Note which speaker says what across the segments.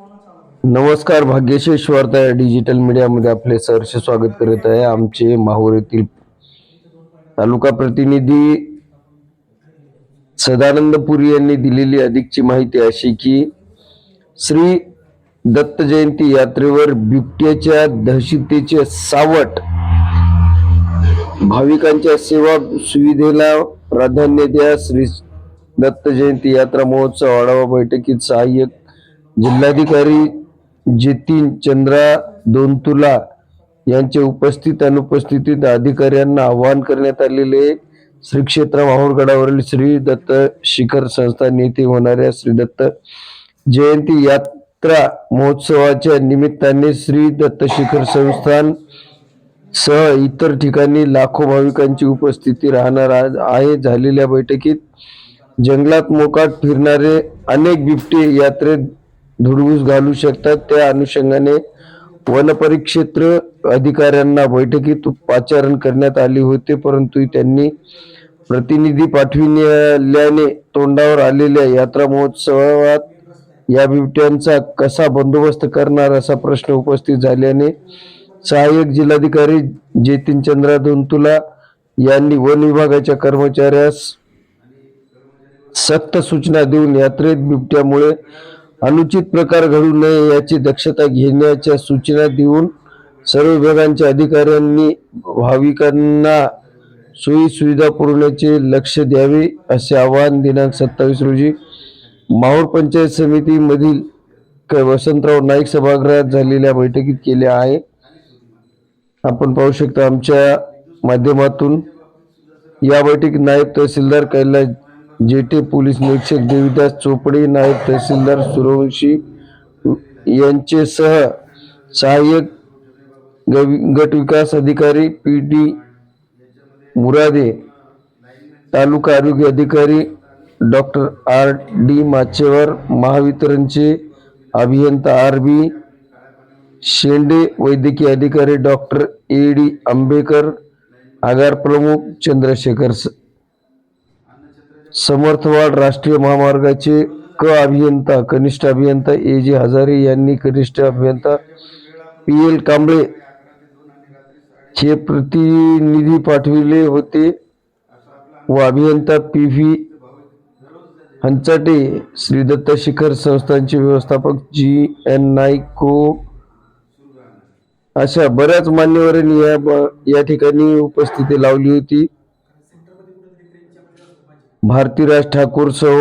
Speaker 1: नमस्कार भाग्यशेष वार्ता या डिजिटल मीडियामध्ये आपले सहर्ष स्वागत करत आहे. आमचे माहूर येथील तालुका प्रतिनिधी सदानंद पुरी यांनी दिलेली अधिकची माहिती अशी की श्री दत्त जयंती यात्रेवर बिबट्याच्या दहशतीचे सावट भाविकांच्या सेवा सुविधेला प्राधान्य द्या. श्री दत्त जयंती यात्रा महोत्सव आढावा बैठकीत सहाय्यक जिल्हाधिकारी जितीन चंद्रा दोनतुला यांचे उपस्थित अनुपस्थितीत अधिकाऱ्यांना आवाहन करण्यात आलेले श्री क्षेत्र माहूरगडावरील श्री दत्त शिखर संस्थान येथे होणाऱ्या श्री दत्त जयंती यात्रा महोत्सवाच्या निमित्ताने श्री दत्त शिखर संस्थान सह इतर ठिकाणी लाखो भाविकांची उपस्थिती राहणार आहे. झालेल्या बैठकीत जंगलात मोकाट फिरणारे अनेक बिबटे यात्रेत धुडगूस घालू शकतात. त्या अनुषंगाने वनपरिक्षेत्र अधिकाऱ्यांना बैठकीत पाचारण करण्यात आले होते. परंतु त्यांनी प्रतिनिधी पाठविण्याने तोंडावर आलेल्या यात्रा महोत्सवात या बिबट्यांचा कसा बंदोबस्त करणार असा प्रश्न उपस्थित झाल्याने सहाय्यक जिल्हाधिकारी जेतीन चंद्रा दोंतुला यांनी वन विभागाच्या कर्मचाऱ्यास सक्त सूचना देऊन यात्रेत बिबट्यामुळे अनुचित प्रकार घडू नये याची दक्षता घेण्याच्या सूचना देऊन सर्व विभागांच्या अधिकाऱ्यांनी भाविकांना सोयी सुविधा पुरवण्याचे लक्ष द्यावे असे आवाहन दिनांक सत्तावीस रोजी माहूर पंचायत समितीमधील वसंतराव नाईक सभागृहात झालेल्या बैठकीत केले आहे. आपण पाहू शकता आमच्या माध्यमातून या बैठकीत नायब तहसीलदार कैलास जेठे पोलीस निरीक्षक देवीदास चोपडे नायब तहसीलदार सूर्यवंशी यांचे सह सहाय्यक गवि- गट विकास अधिकारी पी डी मुरादे तालुका आरोग्य अधिकारी डॉक्टर आर डी माचेवर महावितरणचे अभियंता आर बी शेंडे वैद्यकीय अधिकारी डॉक्टर ए डी आंबेकर आगार प्रमुख चंद्रशेखर स- समर्थवाड राष्ट्रीय महामार्गाचे क अभियंता कनिष्ठ अभियंता ए जे हजारे यांनी कनिष्ठ अभियंता पी एल कांबळे चे प्रतिनिधी पाठविले होते व अभियंता पी व्ही हंचाटे श्री दत्त शिखर संस्थांचे व्यवस्थापक जी एन नाईको को अशा बऱ्याच मान्यवरांनी या या ठिकाणी उपस्थिती लावली होती. भारतीराज ठाकूर सह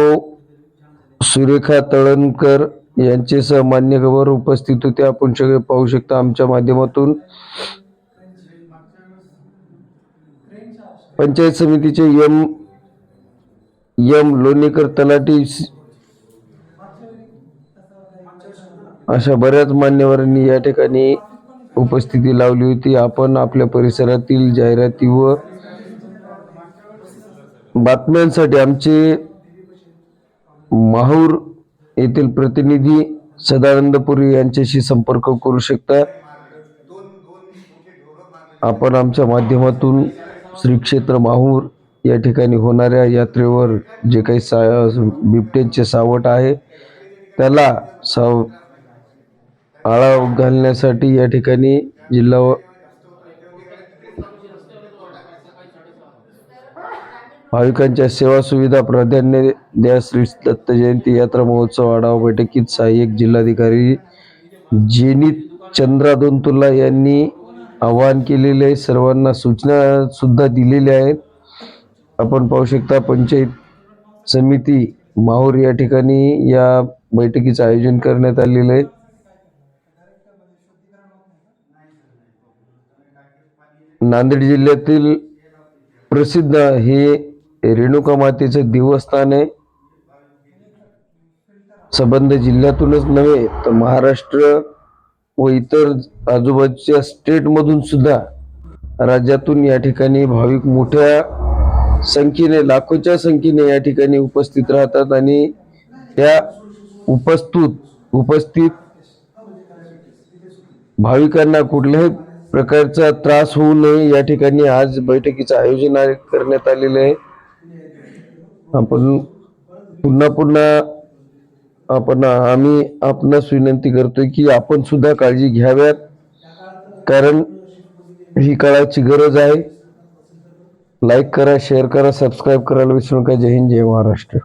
Speaker 1: सुरेखा तळणकर यांचे सह मान्यवर उपस्थित होते. आपण सगळे पाहू शकता आमच्या माध्यमातून. पंचायत समितीचे एम एम लोणीकर तलाठी अशा बऱ्याच मान्यवरांनी या ठिकाणी उपस्थिती लावली होती. आपण आपल्या परिसरातील जाहिराती व बातम्यांसाठी आमचे माहूर येथील प्रतिनिधी सदानंद पुरी यांच्याशी संपर्क करू शकता. आपण आमच्या माध्यमातून श्री क्षेत्र माहूर या ठिकाणी होणाऱ्या यात्रेवर जे काही सा बिबट्यांचे सावट आहे त्याला साव आळा घालण्यासाठी या ठिकाणी जिल्हा व- भाविकांच्या सेवा सुविधा प्राधान्य द्या. श्री दत्त जयंती यात्रा महोत्सव आढावा बैठकीत सहाय्यक जिल्हाधिकारी जेनित चंद्रा दोनतुल्ला यांनी आवाहन केलेले आहे. सर्वांना सूचना सुद्धा दिलेल्या आहेत. आपण पाहू शकता पंचायत समिती माहूर या ठिकाणी या बैठकीचं आयोजन करण्यात आलेलं आहे. नांदेड जिल्ह्यातील प्रसिद्ध हे रेणुका मातेचं देवस्थान आहे. संबंध जिल्ह्यातूनच नव्हे तर महाराष्ट्र व इतर आजूबाजूच्या स्टेटमधून सुद्धा राज्यातून या ठिकाणी भाविक मोठ्या संख्येने लाखोच्या संख्येने या ठिकाणी उपस्थित राहतात आणि त्या उपस्थित उपस्थित भाविकांना कुठल्याही प्रकारचा त्रास होऊ नये या ठिकाणी आज बैठकीचं आयोजन करण्यात आलेलं आहे. आपण पुन्हा पुन्हा आपण आम्ही आपणास विनंती करतोय की आपण सुद्धा काळजी घ्याव्यात. कारण ही काळाची गरज आहे. लाईक करा शेअर करा सबस्क्राईब करायला विसरू नका. जय हिंद जय महाराष्ट्र.